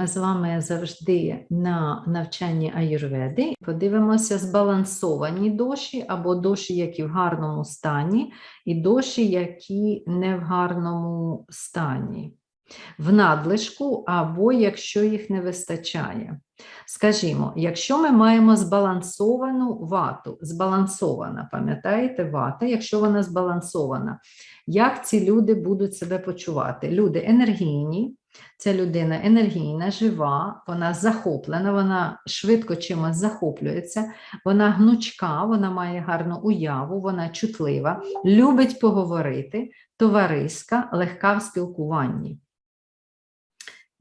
ми з вами завжди на навчанні аюрведи. Подивимося збалансовані доші або доші, які в гарному стані, і доші, які не в гарному стані, в надлишку, або якщо їх не вистачає. Скажімо, якщо ми маємо збалансовану вату, збалансована, пам'ятаєте, вата, якщо вона збалансована, як ці люди будуть себе почувати? Люди енергійні, ця людина енергійна, жива, вона захоплена, вона швидко чимось захоплюється, вона гнучка, вона має гарну уяву, вона чутлива, любить поговорити, товариська, легка в спілкуванні.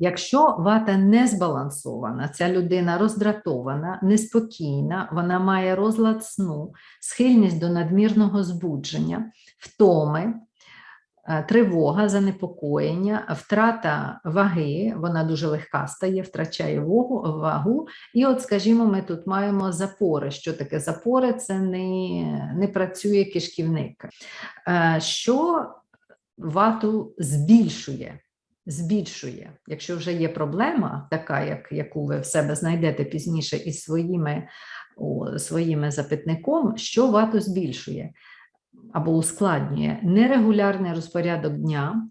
Якщо вата не збалансована, ця людина роздратована, неспокійна, вона має розлад сну, схильність до надмірного збудження, втоми, тривога, занепокоєння, втрата ваги, вона дуже легка стає, втрачає вагу, вагу. І от, скажімо, ми тут маємо запори. Що таке запори? Це не, не працює кишківник. Е, Що вату збільшує? збільшує. Якщо вже є проблема, така, як, яку ви в себе знайдете пізніше із своїми, о, своїми запитником, що вату збільшує або ускладнює нерегулярний розпорядок дня,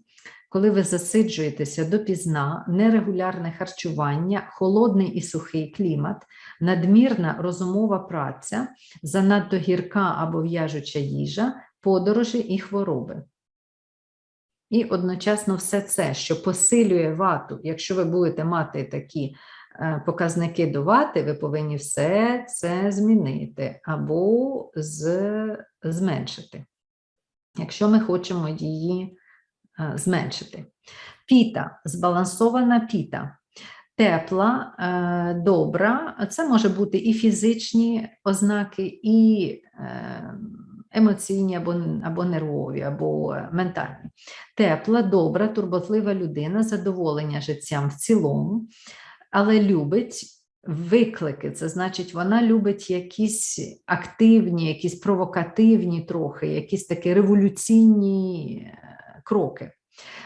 коли ви засиджуєтеся допізна, нерегулярне харчування, холодний і сухий клімат, надмірна розумова праця, занадто гірка або в'яжуча їжа, подорожі і хвороби. І одночасно все це, що посилює вату, якщо ви будете мати такі показники до вати, ви повинні все це змінити або з, зменшити, якщо ми хочемо її е, зменшити. Піта, збалансована піта. Тепла, е, добра, це може бути і фізичні ознаки, і е, емоційні або, або нервові, або е, ментальні. Тепла, добра, турботлива людина, задоволення життям в цілому, але любить виклики. Це значить, вона любить якісь активні, якісь провокативні трохи, якісь такі революційні е, кроки.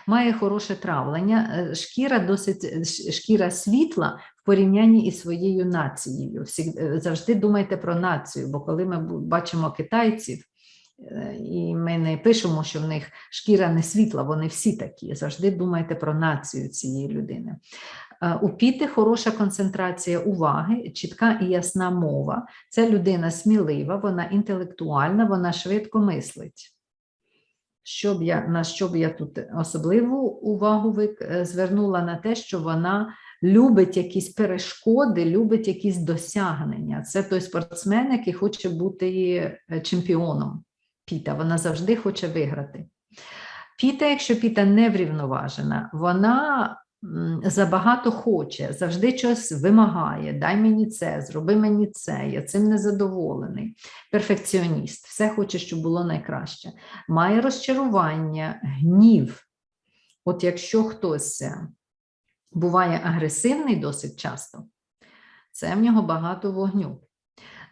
Має хороше травлення, е, шкіра досить шкіра світла в порівнянні із своєю нацією. Завжди думайте про націю, бо коли ми бачимо китайців, Е, і ми не пишемо, що в них шкіра не світла, вони всі такі. Завжди думайте про націю цієї людини. Е, у піти хороша концентрація уваги, чітка і ясна мова. Ця людина смілива, вона інтелектуальна, вона швидко мислить. Щоб я, На що б я тут особливу увагу е, звернула на те, що вона любить якісь перешкоди, любить якісь досягнення. Це той спортсмен, який хоче бути чемпіоном. Піта, вона завжди хоче виграти. Піта, якщо піта не врівноважена, вона забагато хоче, завжди щось вимагає, дай мені це, зроби мені це, я цим незадоволений. Перфекціоніст, все хоче, щоб було найкраще. Має розчарування, гнів. От якщо хтось е, буває агресивний досить часто, це в нього багато вогню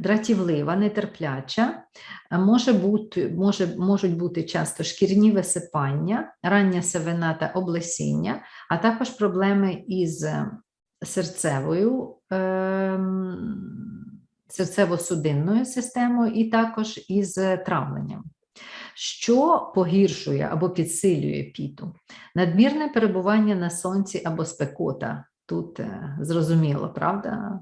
дратівлива, нетерпляча, може бути, може, можуть бути часто шкірні висипання, рання севина та облесіння, а також проблеми із серцевою, е, серцево-судинною системою і також із травленням. Що погіршує або підсилює піту? Надмірне перебування на сонці або спекота. Тут е, зрозуміло, правда?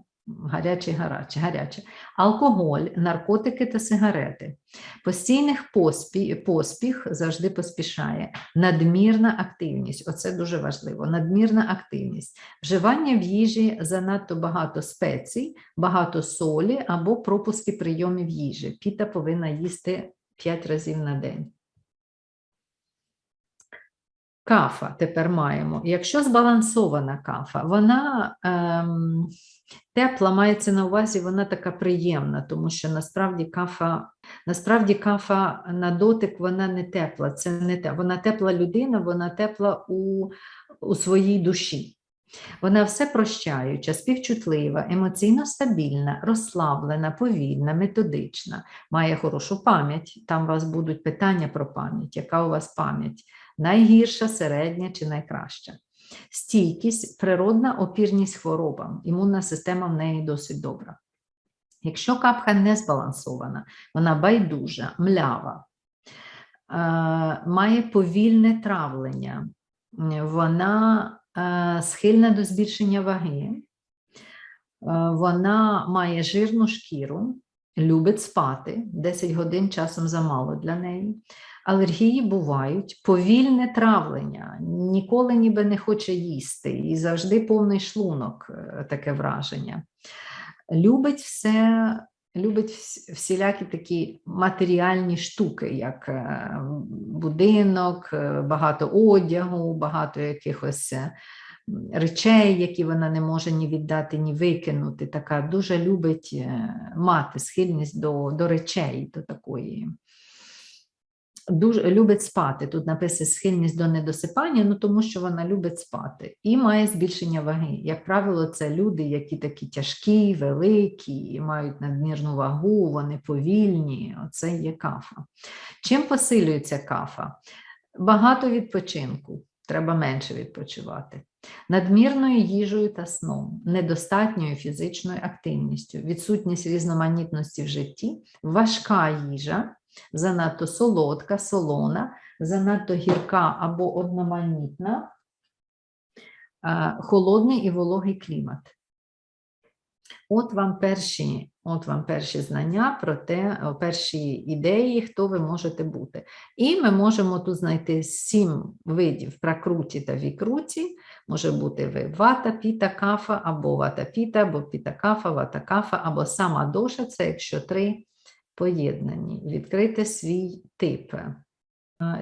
Гаряче, гаряче, гаряче, алкоголь, наркотики та сигарети. Постійних поспіх, поспіх завжди поспішає. Надмірна активність оце дуже важливо. Надмірна активність. Вживання в їжі занадто багато спецій, багато солі або пропуски прийомів їжі. Піта повинна їсти 5 разів на день. Кафа тепер маємо. Якщо збалансована кафа, вона ем, тепла мається на увазі, вона така приємна, тому що насправді кафа насправді кафа на дотик вона не тепла. Це не те. Вона тепла людина, вона тепла у, у своїй душі. Вона все прощаюча, співчутлива, емоційно стабільна, розслаблена, повільна, методична, має хорошу пам'ять. Там у вас будуть питання про пам'ять, яка у вас пам'ять найгірша, середня чи найкраща. Стійкість, природна опірність хворобам. Імунна система в неї досить добра. Якщо капха не збалансована, вона байдужа, млява, е, має повільне травлення, вона схильна до збільшення ваги, е, вона має жирну шкіру, любить спати, 10 годин часом замало для неї. Алергії бувають, повільне травлення, ніколи ніби не хоче їсти, і завжди повний шлунок, е, таке враження. Любить все, любить всілякі такі матеріальні штуки, як е, будинок, е, багато одягу, багато якихось е, речей, які вона не може ні віддати, ні викинути. Така дуже любить мати схильність до, до речей, до такої. Дуже любить спати. Тут написано схильність до недосипання, ну тому що вона любить спати і має збільшення ваги. Як правило, це люди, які такі тяжкі, великі, мають надмірну вагу, вони повільні. Оце є кафа. Чим посилюється кафа? Багато відпочинку, треба менше відпочивати. Надмірною їжею та сном, недостатньою фізичною активністю, відсутність різноманітності в житті, важка їжа, занадто солодка, солона, занадто гірка або одноманітна, холодний і вологий клімат. От вам перші, от вам перші знання про те, перші ідеї, хто ви можете бути. І ми можемо тут знайти сім видів пракруті та вікруті. Може бути ви вата, піта, кафа, або вата піта, або піта кафа, вата кафа, або сама доша, це якщо три поєднані. Відкрити свій тип.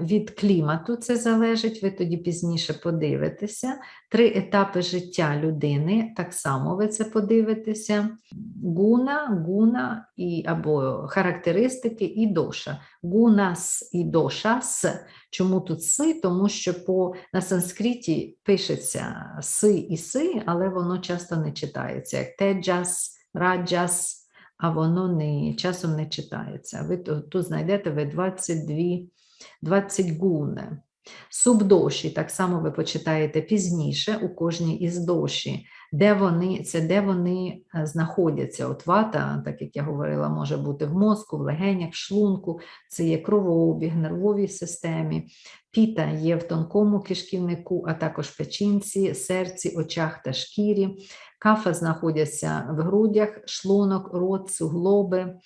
Від клімату це залежить, ви тоді пізніше подивитеся. Три етапи життя людини, так само ви це подивитеся. Гуна, гуна і, або характеристики і доша. Гуна с і доша с. Чому тут си? Тому що по, на санскриті пишеться си і си, але воно часто не читається, як теджас, раджас, а воно не, часом не читається. Ви тут, знайдете ви 22, 20 гуни. Субдоші, так само ви почитаєте пізніше у кожній із доші, де вони, це де вони е, знаходяться. От вата, так як я говорила, може бути в мозку, в легенях, в шлунку, це є кровообіг, нервовій системі. Піта є в тонкому кишківнику, а також печінці, серці, очах та шкірі. Кафа знаходяться в грудях, шлунок, рот, суглоби, е,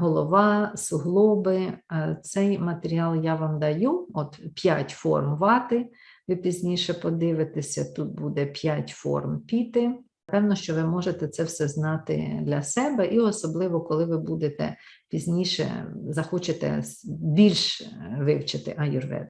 голова, суглоби. Е, Цей матеріал я вам даю, от 5 форм вати. Ви пізніше подивитеся, тут буде 5 форм піти. Певно, що ви можете це все знати для себе, і особливо, коли ви будете пізніше захочете більш е, вивчити аюрведу.